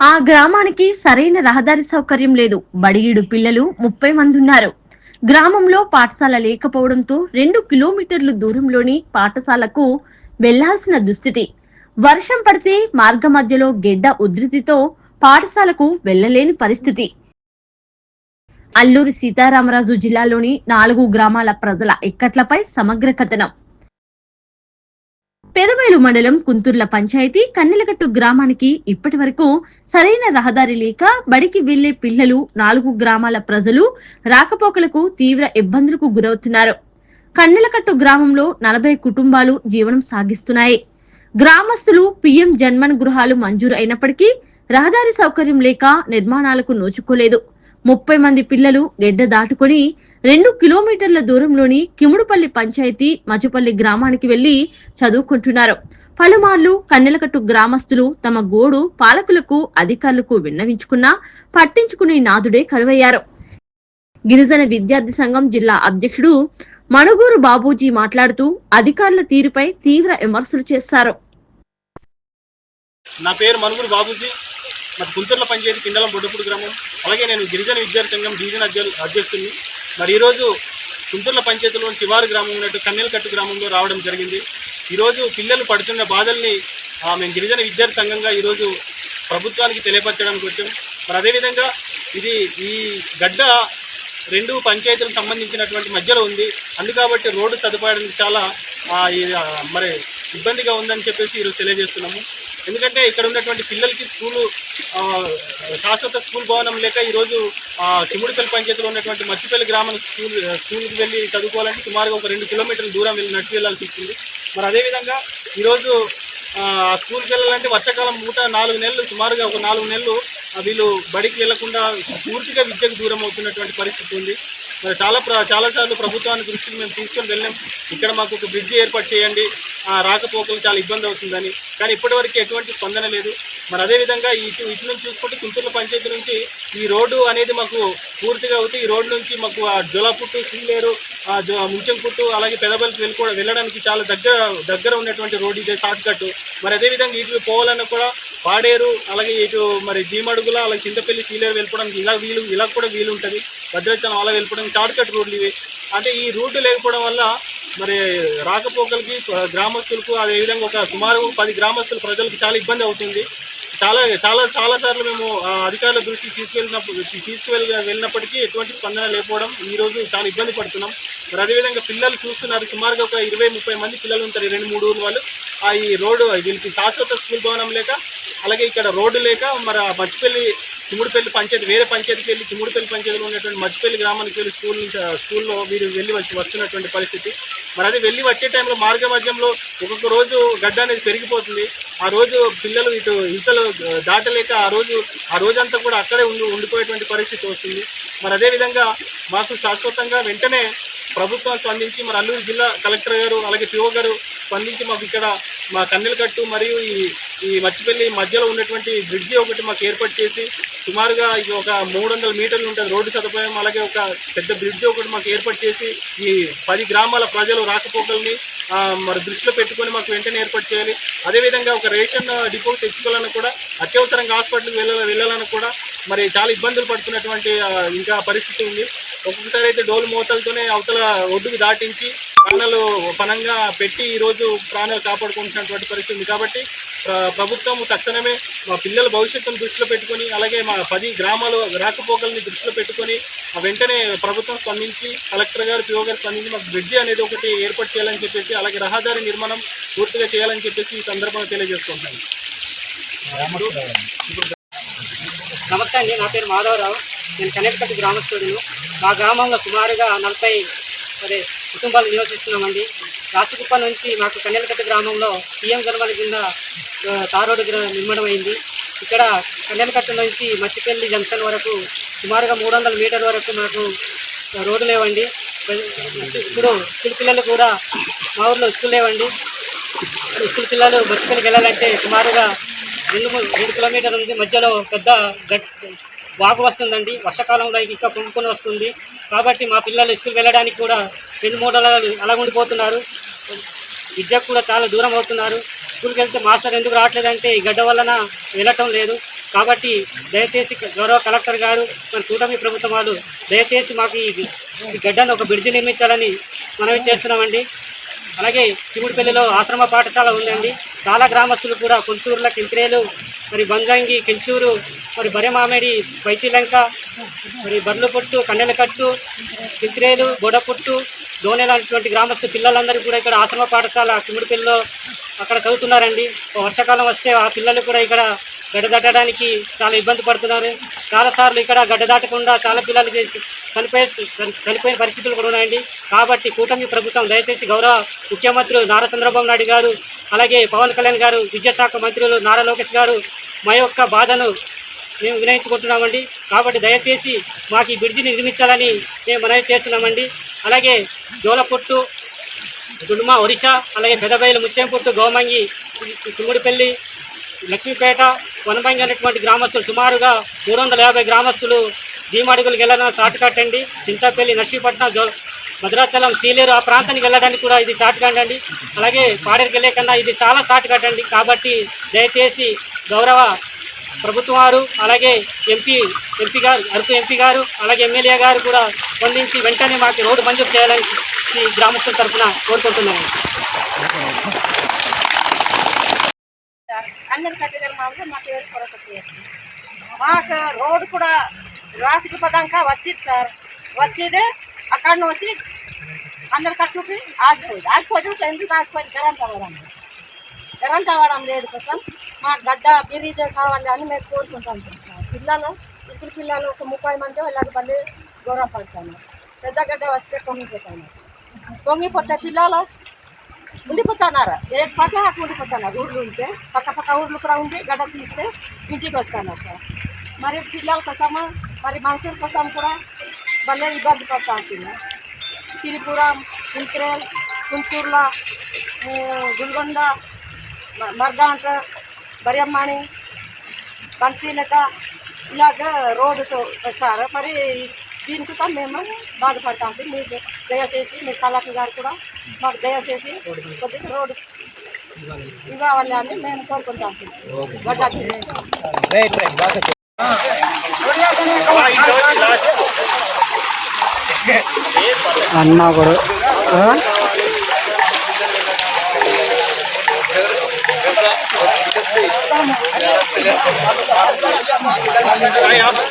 ఆ గ్రామానికి సరైన రహదారి సౌకర్యం లేదు. బడిగిడు పిల్లలు ముప్పై మంది ఉన్నారు గ్రామంలో పాఠశాల లేకపోవడంతో రెండు కిలోమీటర్లు దూరంలోని పాఠశాలకు వెళ్ళాల్సిన దుస్థితి. వర్షం పడితే మార్గ మధ్యలో గెడ్డ ఉధృతితో పాఠశాలకు వెళ్ళలేని పరిస్థితి. అల్లూరి సీతారామరాజు జిల్లాలోని నాలుగు గ్రామాల ప్రజల ఇక్కట్లపై సమగ్ర కథనం. పెదవేలు మండలం కుంతుర్ల పంచాయతీ కన్నెలగట్టు గ్రామానికి ఇప్పటి వరకు సరైన రహదారి లేక బడికి వెళ్ళే పిల్లలు నాలుగు గ్రామాల ప్రజలు రాకపోకలకు తీవ్ర ఇబ్బందులకు గురవుతున్నారు. కన్నెలకట్టు గ్రామంలో నలభై కుటుంబాలు జీవనం సాగిస్తున్నాయి. గ్రామస్తులు పిఎం జన్మన్ గృహాలు మంజూరు అయినప్పటికీ రహదారి సౌకర్యం లేక నిర్మాణాలకు నోచుకోలేదు. ముప్పై మంది పిల్లలు గెడ్డ దాటుకొని రెండు కిలోమీటర్ల దూరంలోని కిముడుపల్లి పంచాయతీ మచుపల్లి గ్రామానికి వెళ్ళి చదువుకుంటున్నారు. పలుమార్లు కన్నెలకట్టు గ్రామస్తులు తమ గోడు పాలకులకు అధికారులకు విన్నవించుకున్నా పట్టించుకునే నాదుడే కరువయ్యారు. గిరిజన విద్యార్థి సంఘం జిల్లా అధ్యక్షుడు మణుగూరు బాబూజీ మాట్లాడుతూ అధికారుల తీరుపై తీవ్ర విమర్శలు చేశారు. నా పేరు మణుగూరు బాబూజీ. మరి గుంటూరులో పంచాయతీ కిండలం బొడ్డపూడి గ్రామం అలాగే నేను గిరిజన విద్యార్థి సంఘం డివిజన్ అధ్యక్షుడిని. మరి ఈరోజు గుంటూరుల పంచాయతీలో శివారు గ్రామం ఉన్నట్టు కన్నెలకట్టు గ్రామంలో రావడం జరిగింది. ఈరోజు పిల్లలు పడుతున్న బాధల్ని మేము గిరిజన విద్యార్థి సంఘంగా ఈరోజు ప్రభుత్వానికి తెలియపరచడానికి వచ్చాం. మరి అదేవిధంగా ఇది ఈ గడ్డ రెండు పంచాయతీలకు సంబంధించినటువంటి మధ్యలో ఉంది. అందుకాబట్టి రోడ్డు సదుపాయానికి చాలా మరి ఇబ్బందిగా ఉందని చెప్పేసి ఈరోజు తెలియజేస్తున్నాము. ఎందుకంటే ఇక్కడ ఉన్నటువంటి పిల్లలకి స్కూలు శాశ్వత స్కూల్ భవనం లేక ఈరోజు ఆ, పంచాయతీలో ఉన్నటువంటి మచ్చిపల్లి గ్రామం స్కూల్ స్కూల్కి వెళ్ళి చదువుకోవాలంటే సుమారుగా ఒక రెండు కిలోమీటర్ల దూరం వెళ్ళి నడిచి వెళ్ళాల్సి వస్తుంది. మరి అదేవిధంగా ఈరోజు ఆ స్కూల్కి వెళ్ళాలంటే వర్షాకాలం పూట నాలుగు నెలలు సుమారుగా ఒక నాలుగు నెలలు వీళ్ళు బడికి వెళ్ళకుండా పూర్తిగా విద్యకు దూరం అవుతున్నటువంటి పరిస్థితి ఉంది. మరి చాలా చాలాసార్లు ప్రభుత్వాన్ని దృష్టికి మేము తీసుకొని వెళ్ళాం. ఇక్కడ మాకు ఒక బ్రిడ్జి ఏర్పాటు చేయండి. రాకపోకలు చాలా ఇబ్బంది అవుతుందని. కానీ ఇప్పటివరకు ఎటువంటి స్పందన లేదు. మరి అదేవిధంగా ఇటు ఇటు నుంచి చూసుకుంటే కుంటూరుల పంచాయతీ నుంచి ఈ రోడ్డు అనేది మాకు పూర్తిగా అవుతుంది ఈ రోడ్డు నుంచి మాకు ఆ జొలపుట్టు సీలేరు ఆ అలాగే పెదబలికి వెళ్ళి వెళ్ళడానికి చాలా దగ్గర దగ్గర ఉన్నటువంటి రోడ్డు ఇదే షార్ట్ కట్ మరి అదేవిధంగా ఇటు పోవాలన్నా కూడా పాడేరు అలాగే ఇటు మరి జీమడుగుల అలాగే చింతపల్లి సీలేరు వెళ్ళిపోవడానికి ఇలా వీలు ఇలా కూడా వీలు ఉంటుంది. భద్రాచలం అలా వెళ్ళిపోవడానికి షార్ట్కట్ రోడ్లు ఇవి. అంటే ఈ రూట్ లేకపోవడం వల్ల మరి రాకపోకలకి గ్రామస్తులకు అదేవిధంగా ఒక సుమారు పది గ్రామస్తుల ప్రజలకు చాలా ఇబ్బంది అవుతుంది. చాలా చాలా చాలా సార్లు మేము అధికారుల దృష్టికి తీసుకెళ్ళినప్పుడు తీసుకువెళ్ళి వెళ్ళినప్పటికీ ఎటువంటి స్పందన లేకపోవడం ఈ రోజు చాలా ఇబ్బంది పడుతున్నాం. మరి అదేవిధంగా పిల్లలు చూస్తున్నారు సుమారుగా ఒక ఇరవై ముప్పై మంది పిల్లలు ఉంటారు ఈ రెండు మూడు ఊరు వాళ్ళు. ఆ ఈ రోడ్డు వీళ్ళకి శాశ్వత స్కూల్ భవనం లేక అలాగే ఇక్కడ రోడ్డు లేక మరి ఆ మచ్చిపల్లి చిముడుపల్లి పంచాయతీ వేరే పంచాయతీకి వెళ్ళి చిముడుపల్లి పంచాయతీలో ఉన్నటువంటి మచ్చిపల్లి గ్రామానికి వెళ్ళి స్కూల్ నుంచి స్కూల్లో వీరు వెళ్ళి వచ్చి వస్తున్నటువంటి పరిస్థితి. మరి అది వెళ్ళి వచ్చే టైంలో మార్గ మధ్యంలో ఒక్కొక్క రోజు గడ్డ అనేది పెరిగిపోతుంది. ఆ రోజు పిల్లలు ఇటు ఇంతలో దాటలేక ఆ రోజు ఆ రోజంతా కూడా అక్కడే ఉండి ఉండిపోయేటువంటి పరిస్థితి వస్తుంది. మరి అదేవిధంగా మాకు శాశ్వతంగా వెంటనే ప్రభుత్వం స్పందించి మరి అల్లూరు జిల్లా కలెక్టర్ గారు అలాగే పిఓ గారు స్పందించి మాకు ఇక్కడ మా కన్నెలకట్టు మరియు ఈ ఈ మచ్చిపల్లి మధ్యలో ఉన్నటువంటి బ్రిడ్జి ఒకటి మాకు ఏర్పాటు చేసి సుమారుగా ఇది ఒక మూడు వందల మీటర్లు ఉంటుంది. రోడ్డు సదుపాయం అలాగే ఒక పెద్ద బ్రిడ్జి ఒకటి మాకు ఏర్పాటు చేసి ఈ పది గ్రామాల ప్రజలు రాకపోకల్ని మరి దృష్టిలో పెట్టుకొని మాకు వెంటనే ఏర్పాటు చేయాలి. అదేవిధంగా ఒక రేషన్ డిపో తెచ్చుకోవాలన్నా కూడా అత్యవసరంగా హాస్పిటల్కి వెళ్ళ వెళ్ళాలన్నా కూడా మరి చాలా ఇబ్బందులు పడుతున్నటువంటి ఇంకా పరిస్థితి ఉంది. ఒక్కొక్కసారి అయితే డోలు మూతలతోనే అవతల ఒడ్డుకు దాటించి ప్రాణాలు పనంగా పెట్టి ఈరోజు ప్రాణాలు కాపాడుకుంటున్నటువంటి పరిస్థితి ఉంది కాబట్టి ప్రభుత్వం తక్షణమే మా పిల్లల భవిష్యత్తును దృష్టిలో పెట్టుకొని అలాగే మా పది గ్రామాలు రాకపోకల్ని దృష్టిలో పెట్టుకొని ఆ వెంటనే ప్రభుత్వం స్పందించి కలెక్టర్ గారు పిఓ గారు స్పందించి మాకు బ్రిడ్జి అనేది ఒకటి ఏర్పాటు చేయాలని చెప్పేసి అలాగే రహదారి నిర్మాణం పూర్తిగా చేయాలని చెప్పేసి ఈ సందర్భంగా తెలియజేసుకుంటాను నమస్తే అండి నా పేరు మాధవరావు. నేను కనెక్టకట్టు గ్రామస్తుడిను. మా గ్రామంలో సుమారుగా నలభై మరి కుటుంబాలు నివసిస్తున్నామండి. రాసిగుప్ప నుంచి మాకు కన్నెలకట్ట గ్రామంలో పిఎం జన్మల కింద తారోడు నిర్మాణం అయింది ఇక్కడ కన్నెలకట్ట నుంచి మచ్చిపల్లి జంక్షన్ వరకు సుమారుగా మూడు వందల మీటర్ వరకు మాకు రోడ్డు లేవండి. ఇప్పుడు స్కూల్ పిల్లలు కూడా మా ఊర్లో స్కూల్ లేవండి. స్కూల్ పిల్లలు మచ్చిపల్లికి వెళ్ళాలంటే సుమారుగా రెండు రెండు కిలోమీటర్ల నుంచి మధ్యలో పెద్ద గట్ వాగు వస్తుందండి. వర్షాకాలంలో ఇంకా కుంపుకొని వస్తుంది. కాబట్టి మా పిల్లలు స్కూల్ వెళ్ళడానికి కూడా రెండు మూడు అలా ఉండిపోతున్నారు. విద్యకు కూడా చాలా దూరం అవుతున్నారు. స్కూల్కి వెళ్తే మాస్టర్ ఎందుకు రావట్లేదంటే ఈ గడ్డ వలన వెళ్ళటం లేదు. కాబట్టి దయచేసి గౌరవ కలెక్టర్ గారు మన కూటమి ప్రభుత్వం వాళ్ళు దయచేసి మాకు ఈ ఈ గడ్డను ఒక బ్రిడ్జి నిర్మించాలని మనవి చేస్తున్నామండి. అలాగే తిముడిపల్లిలో ఆశ్రమ పాఠశాల ఉందండి. చాలా గ్రామస్తులు కూడా కొంతూరుల కింత్రేలు మరి బంజంగి కెంచూరు మరి బరెమామిడి బైతిలంక మరి బర్లుపొట్టు కన్నెలకట్టు కింత్రేలు బొడపుట్టు దోనె లాంటిటువంటి గ్రామస్తు పిల్లలందరూ కూడా ఇక్కడ ఆశ్రమ పాఠశాల తిముడిపల్లిలో అక్కడ చదువుతున్నారండి. వర్షాకాలం వస్తే ఆ పిల్లలు కూడా ఇక్కడ గడ్డ దాటడానికి చాలా ఇబ్బంది పడుతున్నారు. చాలాసార్లు ఇక్కడ గడ్డ దాటకుండా చాలా పిల్లలకి చనిపోయే చనిపోయిన పరిస్థితులు కూడా ఉన్నాయండి. కాబట్టి కూటమి ప్రభుత్వం దయచేసి గౌరవ ముఖ్యమంత్రులు నారా చంద్రబాబు నాయుడు గారు అలాగే పవన్ కళ్యాణ్ గారు విద్యాశాఖ మంత్రులు నారా లోకేష్ గారు మా యొక్క బాధను మేము వినయించుకుంటున్నామండి. కాబట్టి దయచేసి మాకు ఈ బ్రిడ్జిని నిర్మించాలని మేము మనవి చేస్తున్నామండి. అలాగే జోలపుట్టు దుడుమ ఒరిస్సా అలాగే పెదబయలు ముచ్చెంపుట్టు గోమంగి తుమ్ముడిపల్లి లక్ష్మీపేట వనభంగి అనేటువంటి గ్రామస్తులు సుమారుగా మూడు వందల యాభై గ్రామస్తులు భీమడుగులకు వెళ్ళడం షార్ట్ కట్ అండి చింతపల్లి నర్సీపట్నం జో భద్రాచలం సీలేరు ఆ ప్రాంతానికి వెళ్ళడానికి కూడా ఇది షార్ట్ కట్ అండి. అలాగే పాడేరుకి వెళ్ళే కన్నా ఇది చాలా షార్ట్ కట్ అండి. కాబట్టి దయచేసి గౌరవ ప్రభుత్వం వారు అలాగే ఎంపీ ఎంపీ గారు అరకు ఎంపీ గారు అలాగే ఎమ్మెల్యే గారు కూడా స్పందించి వెంటనే మాకు రోడ్డు మంజూరు చేయాలని ఈ గ్రామస్తుల తరఫున కోరుకుంటున్నాను. మాకు రోడ్డు కూడా రాసికి పదాక వచ్చింది సార్. వచ్చేదే అక్కడ నుంచి అందరు కట్టుకి ఆగిపోయింది. ఆగిపోతే ఎందుకు ఆగిపోయింది? కరెంట్ అవ్వడం కరెంట్ అవ్వడం లేదు కోసం మా గడ్డ బిరీజే కావాలి అని మేము కోరుకుంటాం. పిల్లలు ఇప్పుడు పిల్లలు ఒక ముప్పై మంది వాళ్ళకి మళ్ళీ దూరం పడతాను. పెద్ద గడ్డ వస్తే పొంగిపోతాను. పొంగిపోతే పిల్లలు ఉండిపోతున్నారు. ఏ పక్క అటు ఉండిపోతున్నారు. ఊర్లు ఉంటే పక్క పక్క ఊర్లు కూడా ఉండి గడ్డ తీస్తే ఇంటికి వస్తున్నారు సార్. మరి పిల్లల కోసము? మరి మనుషుల కోసం కూడా భలే ఇబ్బంది పడతా ఉంటుంది సిరిపురం కుంత్రేల్ గుంటూరులో గుల్గొండ మ- మర్గాంట బరియమ్మాణి బంతిలక ఇలాగ రోడ్డు సార్ మరి దీని కూడా మేము బాధపడతా ఉంటాం మీరు దయచేసి మీ కలెక్టర్ గారు కూడా మాకు దయచేసి కొద్దిగా రోడ్డు ఇవ్వాలి అని మేము కోరుకుంటాం వడ్డాకి అన్నా కూడా ఆయ్ ఆపు.